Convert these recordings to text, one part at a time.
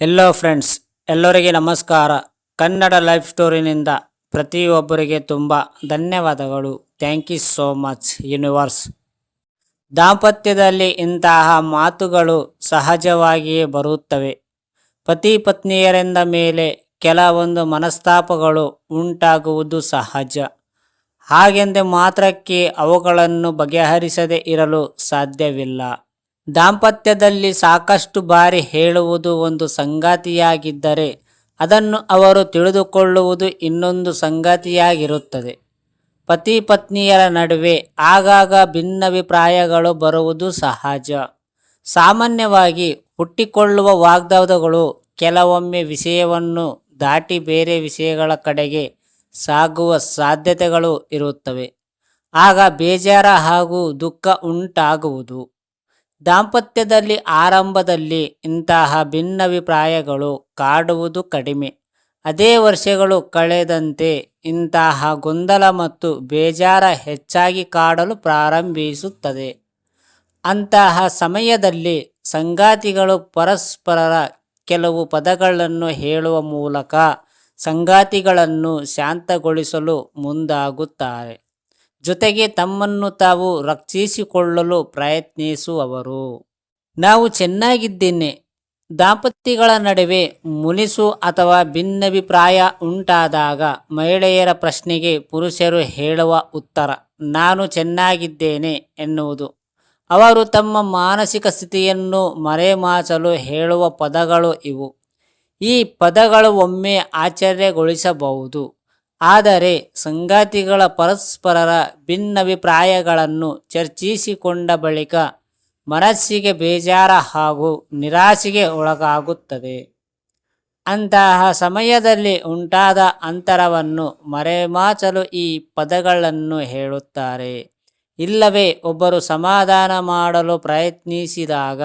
ಎಲ್ಲೋ friends ಎಲ್ಲರಿಗೆ ನಮಸ್ಕಾರ. Kannada life ಸ್ಟೋರಿನಿಂದ ಪ್ರತಿಯೊಬ್ಬರಿಗೆ ತುಂಬ ಧನ್ಯವಾದಗಳು. Thank you so much universe ದಾಂಪತ್ಯದಲ್ಲಿ ಇಂತಹ ಮಾತುಗಳು ಸಹಜವಾಗಿಯೇ ಬರುತ್ತವೆ. ಪತಿ ಪತ್ನಿಯರೆಂದ ಮೇಲೆ ಕೆಲವೊಂದು ಮನಸ್ತಾಪಗಳು ಉಂಟಾಗುವುದು ಸಹಜ. ಹಾಗೆಂದೇ ಮಾತ್ರಕ್ಕೆ ಅವುಗಳನ್ನು ಬಗೆಹರಿಸದೇ ಇರಲು ಸಾಧ್ಯವಿಲ್ಲ. ದಾಂಪತ್ಯದಲ್ಲಿ ಸಾಕಷ್ಟು ಬಾರಿ ಹೇಳುವುದು ಒಂದು ಸಂಗಾತಿಯಾಗಿದ್ದರೆ ಅದನ್ನು ಅವರು ತಿಳಿದುಕೊಳ್ಳುವುದು ಇನ್ನೊಂದು ಸಂಗತಿಯಾಗಿರುತ್ತದೆ. ಪತಿ ಪತ್ನಿಯರ ನಡುವೆ ಆಗಾಗ ಭಿನ್ನಾಭಿಪ್ರಾಯಗಳು ಬರುವುದು ಸಹಜ. ಸಾಮಾನ್ಯವಾಗಿ ಹುಟ್ಟಿಕೊಳ್ಳುವ ವಾಗ್ದಾದಗಳು ಕೆಲವೊಮ್ಮೆ ವಿಷಯವನ್ನು ದಾಟಿ ಬೇರೆ ವಿಷಯಗಳ ಕಡೆಗೆ ಸಾಗುವ ಸಾಧ್ಯತೆಗಳು ಇರುತ್ತವೆ. ಆಗ ಬೇಜಾರ ಹಾಗೂ ದುಃಖ ಉಂಟಾಗುವುದು. ದಾಂಪತ್ಯದಲ್ಲಿ ಆರಂಭದಲ್ಲಿ ಇಂತಹ ಭಿನ್ನಾಭಿಪ್ರಾಯಗಳು ಕಾಡುವುದು ಕಡಿಮೆ. ಅದೇ ವರ್ಷಗಳು ಕಳೆದಂತೆ ಇಂತಹ ಗೊಂದಲ ಮತ್ತು ಬೇಜಾರ ಹೆಚ್ಚಾಗಿ ಕಾಡಲು ಪ್ರಾರಂಭಿಸುತ್ತದೆ. ಅಂತಹ ಸಮಯದಲ್ಲಿ ಸಂಗಾತಿಗಳು ಪರಸ್ಪರರ ಕೆಲವು ಪದಗಳನ್ನು ಹೇಳುವ ಮೂಲಕ ಸಂಗಾತಿಗಳನ್ನು ಶಾಂತಗೊಳಿಸಲು ಮುಂದಾಗುತ್ತಾರೆ. ಜೊತೆಗೆ ತಮ್ಮನ್ನು ತಾವು ರಕ್ಷಿಸಿಕೊಳ್ಳಲು ಪ್ರಯತ್ನಿಸುವವರು. ನಾವು ಚೆನ್ನಾಗಿದ್ದೇನೆ. ದಾಂಪತ್ಯಗಳ ನಡುವೆ ಮುನಿಸು ಅಥವಾ ಭಿನ್ನಾಭಿಪ್ರಾಯ ಉಂಟಾದಾಗ ಮಹಿಳೆಯರ ಪ್ರಶ್ನೆಗೆ ಪುರುಷರು ಹೇಳುವ ಉತ್ತರ, ನಾನು ಚೆನ್ನಾಗಿದ್ದೇನೆ ಎನ್ನುವುದು. ಅವರು ತಮ್ಮ ಮಾನಸಿಕ ಸ್ಥಿತಿಯನ್ನು ಮರೆಮಾಚಲು ಹೇಳುವ ಪದಗಳು ಇವು. ಈ ಪದಗಳು ಒಮ್ಮೆ ಆಶ್ಚರ್ಯಗೊಳಿಸಬಹುದು ಆದರೆ ಸಂಗಾತಿಗಳ ಪರಸ್ಪರರ ಭಿನ್ನಭಿಪ್ರಾಯಗಳನ್ನು ಚರ್ಚಿಸಿಕೊಂಡ ಬಳಿಕ ಮನಸ್ಸಿಗೆ ಬೇಜಾರ ಹಾಗೂ ನಿರಾಸೆಗೆ ಒಳಗಾಗುತ್ತದೆ. ಅಂತಹ ಸಮಯದಲ್ಲಿ ಉಂಟಾದ ಅಂತರವನ್ನು ಮರೆಮಾಚಲು ಈ ಪದಗಳನ್ನು ಹೇಳುತ್ತಾರೆ. ಇಲ್ಲವೇ ಒಬ್ಬರು ಸಮಾಧಾನ ಮಾಡಲು ಪ್ರಯತ್ನಿಸಿದಾಗ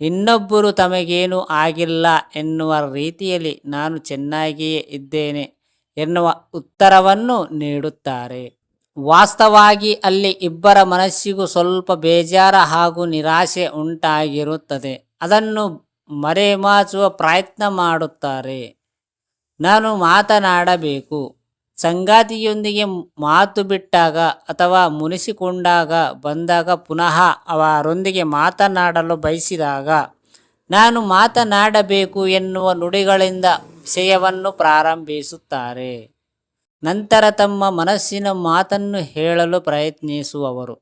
ಇನ್ನೊಬ್ಬರು ತಮಗೇನೂ ಆಗಿಲ್ಲ ಎನ್ನುವ ರೀತಿಯಲ್ಲಿ ನಾನು ಚೆನ್ನಾಗಿಯೇ ಇದ್ದೇನೆ ಎನ್ನುವ ಉತ್ತರವನ್ನು ನೀಡುತ್ತಾರೆ. ವಾಸ್ತವವಾಗಿ ಅಲ್ಲಿ ಇಬ್ಬರ ಮನಸ್ಸಿಗೂ ಸ್ವಲ್ಪ ಬೇಜಾರ ಹಾಗೂ ನಿರಾಶೆ ಉಂಟಾಗಿರುತ್ತದೆ. ಅದನ್ನು ಮರೆಮಾಚುವ ಪ್ರಯತ್ನ ಮಾಡುತ್ತಾರೆ. ನಾನು ಮಾತನಾಡಬೇಕು. ಸಂಗಾತಿಯೊಂದಿಗೆ ಮಾತು ಬಿಟ್ಟಾಗ ಅಥವಾ ಮುನಿಸಿಕೊಂಡಾಗ ಬಂದಾಗ ಪುನಃ ಅವರೊಂದಿಗೆ ಮಾತನಾಡಲು ಬಯಸಿದಾಗ, ನಾನು ಮಾತನಾಡಬೇಕು ಎನ್ನುವ ನುಡಿಗಳಿಂದ ವಿಷಯವನ್ನು ಪ್ರಾರಂಭಿಸುತ್ತಾರೆ. ನಂತರ ತಮ್ಮ ಮನಸ್ಸಿನ ಮಾತನ್ನು ಹೇಳಲು ಪ್ರಯತ್ನಿಸುವವರು.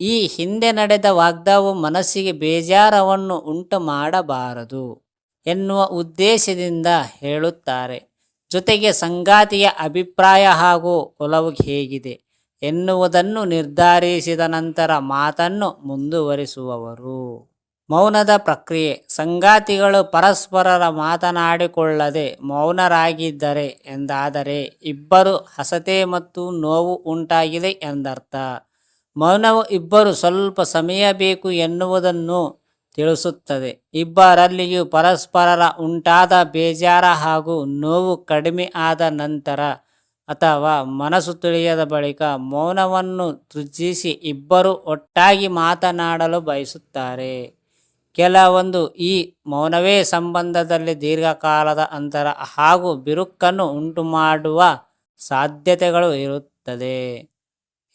ಈ ಹಿಂದೆ ನಡೆದ ವಾಗ್ದಾವು ಮನಸ್ಸಿಗೆ ಬೇಜಾರವನ್ನು ಉಂಟು ಮಾಡಬಾರದು ಎನ್ನುವ ಉದ್ದೇಶದಿಂದ ಹೇಳುತ್ತಾರೆ. ಜೊತೆಗೆ ಸಂಗಾತಿಯ ಅಭಿಪ್ರಾಯ ಹಾಗೂ ಒಲವು ಹೇಗಿದೆ ಎನ್ನುವುದನ್ನು ನಿರ್ಧರಿಸಿದ ನಂತರ ಮಾತನ್ನು ಮುಂದುವರಿಸುವವರು. ಮೌನದ ಪ್ರಕ್ರಿಯೆ. ಸಂಗಾತಿಗಳು ಪರಸ್ಪರರ ಮಾತನಾಡಿಕೊಳ್ಳದೆ ಮೌನರಾಗಿದ್ದರೆ ಎಂದಾದರೆ ಇಬ್ಬರು ಹಸತೆ ಮತ್ತು ನೋವು ಉಂಟಾಗಿದೆ ಎಂದರ್ಥ. ಮೌನವು ಇಬ್ಬರು ಸ್ವಲ್ಪ ಸಮಯ ಬೇಕು ಎನ್ನುವುದನ್ನು ತಿಳಿಸುತ್ತದೆ. ಇಬ್ಬರಲ್ಲಿಯೂ ಪರಸ್ಪರರ ಉಂಟಾದ ಬೇಜಾರ ಹಾಗೂ ನೋವು ಕಡಿಮೆ ಆದ ನಂತರ ಅಥವಾ ಮನಸ್ಸು ತಿಳಿಯದ ಬಳಿಕ ಮೌನವನ್ನು ತೃಜಿಸಿ ಇಬ್ಬರು ಒಟ್ಟಾಗಿ ಮಾತನಾಡಲು ಬಯಸುತ್ತಾರೆ. ಕೆಲವೊಂದು ಈ ಮೌನವೇ ಸಂಬಂಧದಲ್ಲಿ ದೀರ್ಘಕಾಲದ ಅಂತರ ಹಾಗೂ ಬಿರುಕನ್ನು ಉಂಟು ಮಾಡುವ ಸಾಧ್ಯತೆಗಳು ಇರುತ್ತದೆ.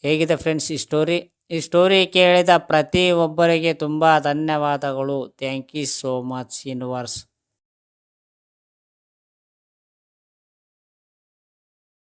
ಹೇಗಿದೆ ಫ್ರೆಂಡ್ಸ್ ಈ ಸ್ಟೋರಿ ಈ ಸ್ಟೋರಿ ಕೇಳಿದ ಪ್ರತಿ ಒಬ್ಬರಿಗೆ ತುಂಬ ಧನ್ಯವಾದಗಳು. Thank you so much universe